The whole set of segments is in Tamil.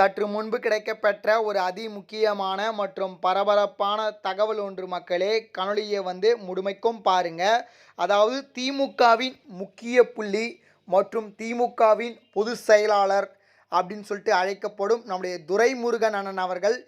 சற்று முன்பு கிடைக்கப்பெற்ற ஒரு அதி முக்கியமான மற்றும் பரபரப்பான தகவல் ஒன்று மக்களே கனொலியை வந்து முழுமைக்கும் பாருங்க. அதாவது திமுகவின் முக்கிய புள்ளி மற்றும் திமுகவின் பொதுச் செயலாளர் அப்படின்னு சொல்லிட்டு அழைக்கப்படும் நம்முடைய துரைமுருகன் அண்ணன் அவர்கள்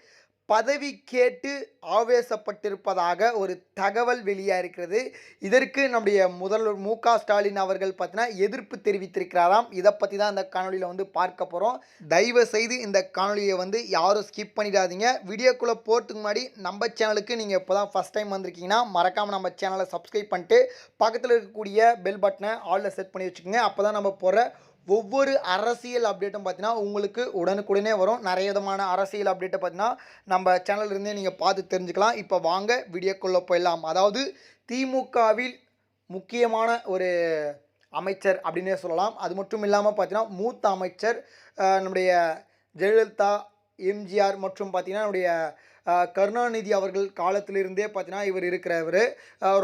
பதவி கேட்டு ஆவேசப்பட்டிருப்பதாக ஒரு தகவல் வெளியாயிருக்கிறது இதற்கு நம்முடைய முதல்வர் மு க ஸ்டாலின் அவர்கள் பார்த்தீங்கன்னா எதிர்ப்பு தெரிவித்திருக்கிறாராம். இதை பற்றி தான் இந்த காணொலியில் வந்து பார்க்க போகிறோம் தயவு செய்து இந்த காணொலியை வந்து யாரும் ஸ்கிப் பண்ணிடாதீங்க. வீடியோக்குள்ளே போகிறதுக்கு முன்னாடி நம்ம சேனலுக்கு நீங்கள் இப்போ தான் ஃபஸ்ட் டைம் வந்திருக்கீங்கன்னா மறக்காமல் நம்ம சேனலை சப்ஸ்கிரைப் பண்ணிட்டு பக்கத்தில் இருக்கக்கூடிய பெல் பட்டனை ஆலில் செட் பண்ணி வச்சுக்கோங்க. அப்போ தான் நம்ம போகிற ஒவ்வொரு அரசியல் அப்டேட்டும் பார்த்தீங்கன்னா உங்களுக்கு உடனுக்குடனே வரும். நிறைய விதமான அரசியல் அப்டேட்டை பார்த்தீங்கன்னா நம்ம சேனல்ல இருந்தே நீங்கள் பார்த்து தெரிஞ்சுக்கலாம். இப்போ வாங்க வீடியோக்குள்ளே போயிடலாம். அதாவது திமுகவில் முக்கியமான ஒரு அமைச்சர் அப்படின்னே சொல்லலாம். அது மட்டும் இல்லாமல் பார்த்தீங்கன்னா மூத்த அமைச்சர் நம்முடைய ஜெயலலிதா எம்ஜிஆர் மற்றும் பார்த்திங்கன்னா நம்முடைய கருணாநிதி அவர்கள் காலத்திலிருந்தே பார்த்தீங்கன்னா இவர் இருக்கிறவர்.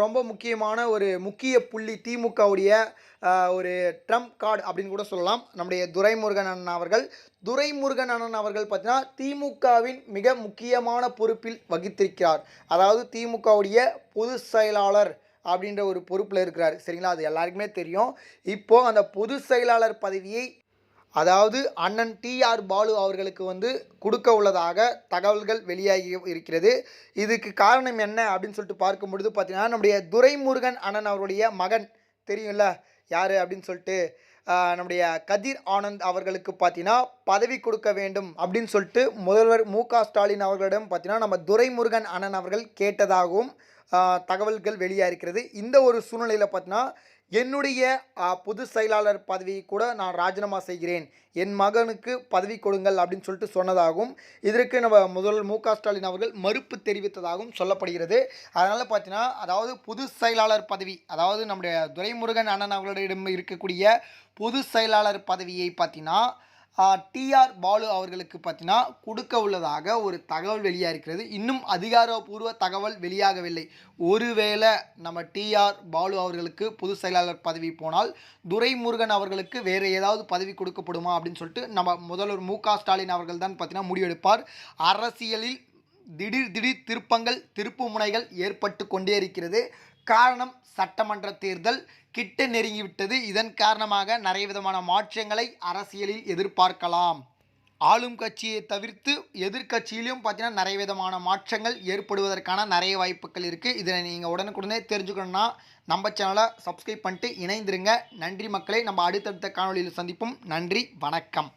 ரொம்ப முக்கியமான ஒரு முக்கிய புள்ளி திமுகவுடைய ஒரு ட்ரம்ப் கார்டு அப்படின்னு கூட சொல்லலாம். நம்முடைய துரைமுருகன் அண்ணன் அவர்கள். துரைமுருகன் அண்ணன் அவர்கள் பார்த்தீங்கன்னா திமுகவின் மிக முக்கியமான பொறுப்பில் வகித்திருக்கிறார். அதாவது திமுகவுடைய பொதுச் செயலாளர் அப்படின்ற ஒரு பொறுப்பில் இருக்கிறார். சரிங்களா? அது எல்லாருக்குமே தெரியும். இப்போது அந்த பொது செயலாளர் பதவியை அதாவது அண்ணன் டிஆர் பாலு அவர்களுக்கு வந்து கொடுக்க உள்ளதாக தகவல்கள் வெளியாகி இருக்கிறது. இதுக்கு காரணம் என்ன அப்படின்னு சொல்லிட்டு பார்க்கும் பொழுது பார்த்தீங்கன்னா நம்முடைய துரைமுருகன் அண்ணன் அவருடைய மகன் தெரியும்ல? யார் அப்படின்னு சொல்லிட்டு நம்முடைய கதிர் ஆனந்த் அவர்களுக்கு பார்த்தீங்கன்னா பதவி கொடுக்க வேண்டும் அப்படின்னு சொல்லிட்டு முதல்வர் மு க ஸ்டாலின் அவர்களிடம் பார்த்தீங்கன்னா நம்ம துரைமுருகன் அண்ணன் அவர்கள் கேட்டதாகவும் தகவல்கள் வெளியாக இருக்கிறது. இந்த ஒரு சூழ்நிலையில் பார்த்தீங்கன்னா என்னுடைய பொது பொதுச் செயலாளர் பதவியை கூட நான் ராஜினாமா செய்கிறேன். என் மகனுக்கு பதவி கொடுங்கள் அப்படின்னு சொல்லிட்டு சொன்னதாகவும் இதற்கு நம்ம முதல்வர் மு ஸ்டாலின் அவர்கள் மறுப்பு தெரிவித்ததாகவும் சொல்லப்படுகிறது. அதனால் பார்த்தீங்கன்னா அதாவது பொதுச் செயலாளர் பதவி அதாவது நம்முடைய துரைமுருகன் அண்ணன் அவர்களிடம் இருக்கக்கூடிய பொதுச் செயலாளர் பதவியை பார்த்தீங்கன்னா டிஆர் பாலு அவர்களுக்கு பார்த்தீங்கன்னா கொடுக்க உள்ளதாக ஒரு தகவல் வெளியாக இருக்கிறது இன்னும் அதிகாரப்பூர்வ தகவல் வெளியாகவில்லை. ஒருவேளை நம்ம டிஆர் பாலு அவர்களுக்கு பொதுச் செயலாளர் பதவி போனால் துரைமுருகன் அவர்களுக்கு வேறு ஏதாவது பதவி கொடுக்கப்படுமா அப்படின்னு சொல்லிட்டு நம்ம முதல்வர் மு க ஸ்டாலின் அவர்கள் தான் பார்த்தீங்கன்னா முடிவெடுப்பார். அரசியலில் திடீர் திடீர் திருப்பங்கள் திருப்பு முனைகள் ஏற்பட்டு கொண்டே இருக்கிறது. காரணம் சட்டமன்ற தேர்தல் கிட்ட நெருங்கிவிட்டது. இதன் காரணமாக நிறைய விதமான மாற்றங்களை அரசியலில் எதிர்பார்க்கலாம். ஆளும் கட்சியை தவிர்த்து எதிர்கட்சியிலும் பார்த்தீங்கன்னா நிறைய விதமான மாற்றங்கள் ஏற்படுவதற்கான நிறைய வாய்ப்புகள் இருக்குது இதை நீங்கள் உடனுக்குடனே தெரிஞ்சுக்கணுன்னா நம்ம சேனலை சப்ஸ்கிரைப் பண்ணிட்டு இணைந்திருங்க. நன்றி மக்களை. நம்ம அடுத்தடுத்த காணொளியில் சந்திப்போம். நன்றி. வணக்கம்.